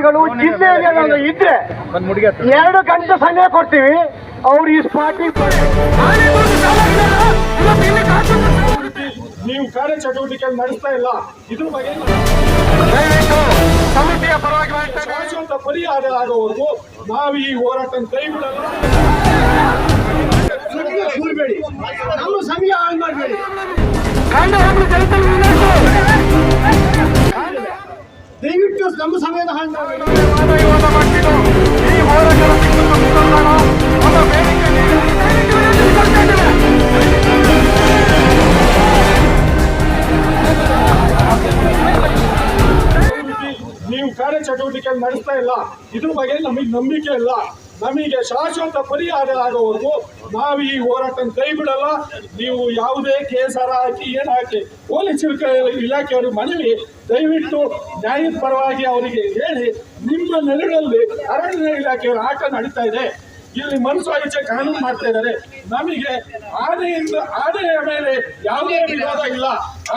ಜಿಲ್ಲಾಧಿಕಾರಿಗಳು ಜಿಲ್ಲೆಯಲ್ಲಿ ಇದ್ರೆ ಎರಡು ಗಂಟೆ ಸಮಯ ಕೊಡ್ತೀವಿ. ಅವ್ರು ಈ ಸ್ಪಾಟಿಗೆ ನೀವು ಕಾರ್ಯಚಟುವಟಿಕೆ ನಡೆಸ್ತಾ ಇಲ್ಲ. ಇದ್ರ ಬಗ್ಗೆ ಸಮಿತಿಯ ಪರವಾಗಿ ಶಾಶ್ವತ ಪರಿಹಾರ ಆಗೋವರೆಗೂ ನಾವು ಈ ಹೋರಾಟ ಕೈ ಬಿಡಲ್ಲ ನೀವು ಕಾರ್ಯ ಚಟುವಟಿಕೆ ನಡೆಸ್ತಾ ಇಲ್ಲ. ಇದ್ರ ಬಗ್ಗೆ ನಮಗೆ ನಂಬಿಕೆ ಇಲ್ಲ. ನಮಗೆ ಶಾಶ್ವತ ಪರಿಹಾರ ಆಗೋವರೆಗೂ ನಾವು ಈ ಹೋರಾಟ ಕೈ ಬಿಡಲ್ಲ ನೀವು ಯಾವುದೇ ಕೇಸರ ಹಾಕಿ, ಏನು ಹಾಕಿ, ಪೊಲೀಸ್ ಇಲಾಖೆಯವರು ಮನವಿ ದಯವಿಟ್ಟು ನ್ಯಾಯದ ಪರವಾಗಿ ಅವರಿಗೆ ಹೇಳಿ, ನಿಮ್ಮ ನೆರಳಲ್ಲಿ ಅರಣ್ಯ ಇಲಾಖೆಯವರು ಆಟ ನಡೀತಾ ಇದೆ. ಇಲ್ಲಿ ಮನಸ್ಸು ಇಚ್ಛೆ ಕಾನೂನು ಮಾಡ್ತಾ ಇದ್ದಾರೆ. ನಮಗೆ ಆನೆಯಿಂದ, ಆನೆಯ ಮೇಲೆ ಯಾವುದೇ ವಿವಾದ ಇಲ್ಲ.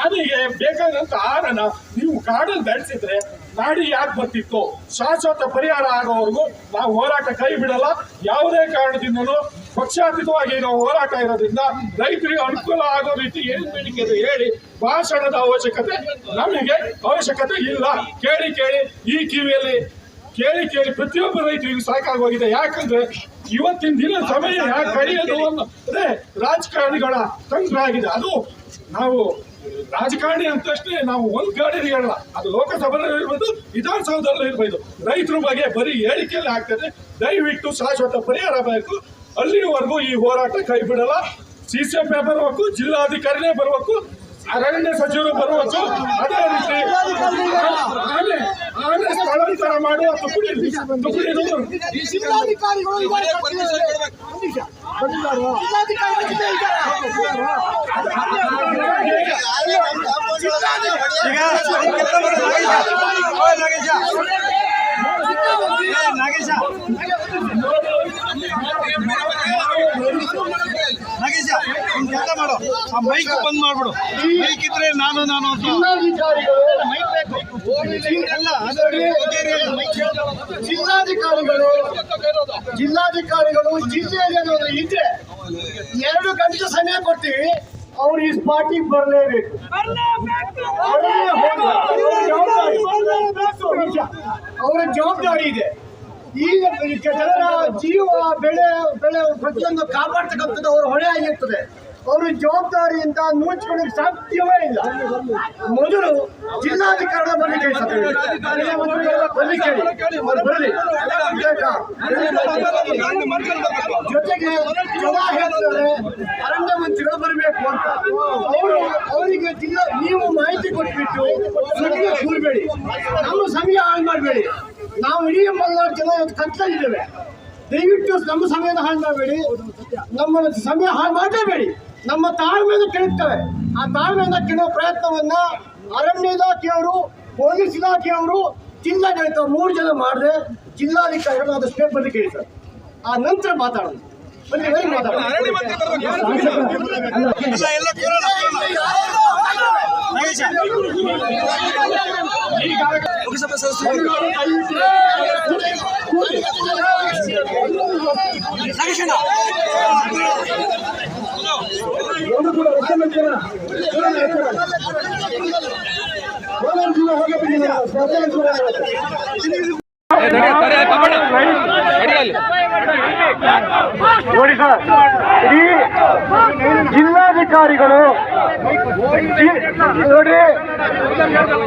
ಆನೆಗೆ ಬೇಕಾದಂತ ಆಹಾರನ ನೀವು ಕಾಡಲ್ಲಿ ಬೆಳೆಸಿದ್ರೆ ನಾಡಿ ಯಾಕೆ ಬರ್ತಿತ್ತು? ಶಾಶ್ವತ ಪರಿಹಾರ ಆಗೋವರೆಗೂ ನಾವು ಹೋರಾಟ ಕೈ ಬಿಡಲ್ಲ. ಯಾವುದೇ ಕಾರಣದಿಂದಲೂ ಪಕ್ಷಾತೀತವಾಗಿ ನಾವು ಹೋರಾಟ ಇರೋದ್ರಿಂದ ರೈತರಿಗೆ ಅನುಕೂಲ ಆಗೋ ರೀತಿ ಏನು ಬೇಡಿಕೆ ಹೇಳಿ ಭಾಷಣದ ಅವಶ್ಯಕತೆ ನಮಗೆ ಅವಶ್ಯಕತೆ ಇಲ್ಲ. ಕೇಳಿ ಕೇಳಿ ಈ ಕಿವಿಯಲ್ಲಿ ಕೇಳಿ ಕೇಳಿ ಪ್ರತಿಯೊಬ್ಬ ರೈತರಿಗೂ ಸಾಕಾಗೋಗಿದೆ ಯಾಕಂದ್ರೆ ಇವತ್ತಿನ ದಿನ ಸಮಯ ಯಾಕೆ ಕಳೆಯೋದು ಅದೇ ರಾಜಕಾರಣಿಗಳ ತಂತ್ರ ಆಗಿದೆ. ಅದು ನಾವು ರಾಜಕಾರಣಿ ಅಂತಷ್ಟೇ ತಕ್ಷಣ ನಾವು ಒಂದ್ ಗಾಡಿ ಹೇಳಲ್ಲ. ಅದು ಲೋಕಸಭೆಯಲ್ಲಿ ಇರ್ಬೋದು ವಿಧಾನಸೌಧದಲ್ಲಿ ಇರ್ಬೋದು. ರೈತರ ಬಗ್ಗೆ ಬರೀ ಹೇಳಿಕೆಯಲ್ಲಿ ಆಗ್ತದೆ ದಯವಿಟ್ಟು ಶಾಶ್ವತ ಪರಿಹಾರ ಬೇಕು. ಅಲ್ಲಿವರೆಗೂ ಈ ಹೋರಾಟ ಕೈ ಬಿಡಲ್ಲ. ಸಿ ಸಿ ಎಂ ಬರಬೇಕು ಜಿಲ್ಲಾಧಿಕಾರಿನೇ ಬರಬೇಕು. ಅರಣ್ಯ ಸಚಿವರು ಬರಬೇಕು ಅದೇ ರೀತಿ ಆನೆ ಆನೆ ಸ್ಥಳಾಂತರ ಮಾಡುವ ತುಕಡಿ ತುಕಡಿಗಳು ಜಿಲ್ಲಾಧಿಕಾರಿಗಳು ಇದ್ದಾರೆ ಒಂದ್ ನಿಮಿಷ. ಬಂದಿದ್ದಾರಾ? ಜಿಲ್ಲಾಧಿಕಾರಿಗಳು ಇಲ್ಲೇ ಇದ್ದಾರೆ. ನಾಗೇಶ ಆ ಮೈಕ್ ಬಂದ್ ಮಾಡ್ಬಿಡು. ಮೈಕ್ ಇದ್ರೆ ನಾನು ನಾನು ಅಂತ. ಜಿಲ್ಲಾಧಿಕಾರಿಗಳು ಜಿಲ್ಲಾಧಿಕಾರಿಗಳು ಜಿಲ್ಲೆಯಲ್ಲಿ ಏನಾದ್ರು ಇದ್ರೆ ಎರಡು ಗಂಟೆ ಸಮಯ ಕೊಡ್ತೀವಿ. ಅವ್ರು ಈ ಸ್ಪಾಟಿಗೆ ಬರಲೇಬೇಕು. ಅವರ ಜವಾಬ್ದಾರಿ ಇದೆ. ಈಗ ಜನರ ಜೀವ ಬೆಳೆ ಬೆಳೆ ಪ್ರತಿಯೊಂದು ಕಾಪಾಡ್ತಕ್ಕಂಥದ್ದು ಅವ್ರ ಹೊಣೆ ಆಗಿರ್ತದೆ. ಅವರು ಜವಾಬ್ದಾರಿಯಿಂದ ನೂಚ್ಕೊಳ್ಳಿಕ್ಕೆ ಸಾಧ್ಯವೇ ಇಲ್ಲ ಮೊದಲು ಜಿಲ್ಲಾಧಿಕಾರದ ಬಗ್ಗೆ ಕೇಳಿಸ್ತಾರೆ ಬರಲಿ? ಜೊತೆಗೆ ಸದಾ ಹೇಳ್ತಾರೆ ಅರಣ್ಯ ಮಂತ್ರಿಗಳು ಬರಬೇಕು ಅಂತ ಅವರು ಅವರಿಗೆ ಜಿಲ್ಲಾ ನೀವು ಮಾಹಿತಿ ಕೊಟ್ಬಿಟ್ಟು ಸುದ್ದಿಗೆ ಕೂರ್ಬೇಡಿ ನಮ್ಮ ಸಮಯ ಹಾಳು ಮಾಡಬೇಡಿ ನಾವು ಇಡೀ ಮಲ್ನಾಡು ಜನ ಕತ್ತಲಿದ್ದೇವೆ ದಯವಿಟ್ಟು ನಮ್ಮ ಸಮಯದ ಹಾಳು ಮಾಡಬೇಡಿ ನಮ್ಮ ಸಮಯ ಹಾಳು ಮಾಡಲೇಬೇಡಿ ನಮ್ಮ ತಾಳ್ಮೆಯನ್ನು ಕೇಳುತ್ತವೆ ಆ ತಾಳ್ಮೆಯನ್ನು ಕೆಡುವ ಪ್ರಯತ್ನವನ್ನ ಅರಣ್ಯ ಇಲಾಖೆಯವರು ಪೊಲೀಸ್ ಇಲಾಖೆಯವರು ಜಿಲ್ಲಾಡಳಿತ ಮೂರು ಜನ ಮಾಡಿದ್ರೆ ಜಿಲ್ಲಾಧಿಕಾರಿಗಳು ಅದು ಸ್ಟೇಟ್ ಬಂದು ಕೇಳ್ತಾರೆ. ಆ ನಂತರ ಮಾತಾಡೋದು. ಲೋಕಸಭಾ ಬನ್ನಿ ಮಾತಾಡೋಣ ಎಲ್ಲ ಎಲ್ಲ ಕೂರೋಣ, ಕೂರೋಣ. ನಾಗೇಶ ಲೋಕಸಭಾ ಸದಸ್ಯರು ನಾಗೇಶಣ್ಣ ನೋಡಿ ಸರ್ ಇಡೀ ಜಿಲ್ಲಾಧಿಕಾರಿಗಳು ನೋಡಿ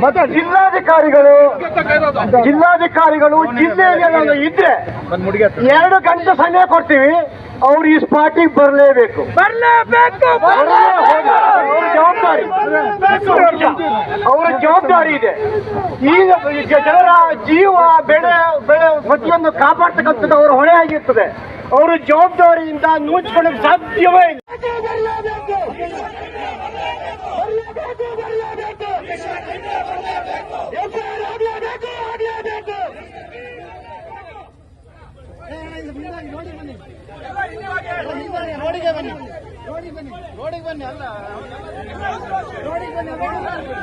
ಮತ್ತೆ ಜಿಲ್ಲಾಧಿಕಾರಿಗಳು ಜಿಲ್ಲಾಧಿಕಾರಿಗಳು ಜಿಲ್ಲೆಯಲ್ಲಿ ಇದ್ರೆ ಎರಡು ಗಂಟೆ ಸಮಯ ಕೊಡ್ತೀವಿ ಅವ್ರು ಈ ಸ್ಪಾಟಿಗೆ ಬರಲೇಬೇಕು. ಬರಲೇಬೇಕು ಅವ್ರ ಜವಾಬ್ದಾರಿ. ಅವರ ಜವಾಬ್ದಾರಿ ಇದೆ. ಈಗ ಜನರ ಜೀವ ಬೆಳೆ ಬೆಳೆ ಪ್ರತಿಯೊಂದು ಕಾಪಾಡ್ತಕ್ಕಂಥದ್ದು ಅವ್ರ ಹೊಣೆ ಆಗಿರ್ತದೆ ಅವರ ಜವಾಬ್ದಾರಿಯಿಂದ ನೂಚ್ಕೊಳ್ಳೋಕೆ ಸಾಧ್ಯವೇ ಇಲ್ಲ. ರೋಡಿಗೆ ಬನ್ನಿ. ರೋಡಿಗೆ ಬನ್ನಿ. ರೋಡಿಗೆ ಬನ್ನಿ ಅಲ್ಲ. ರೋಡಿಗೆ ಬನ್ನಿ ರೋಡಿಗೆ ಬನ್ನಿ.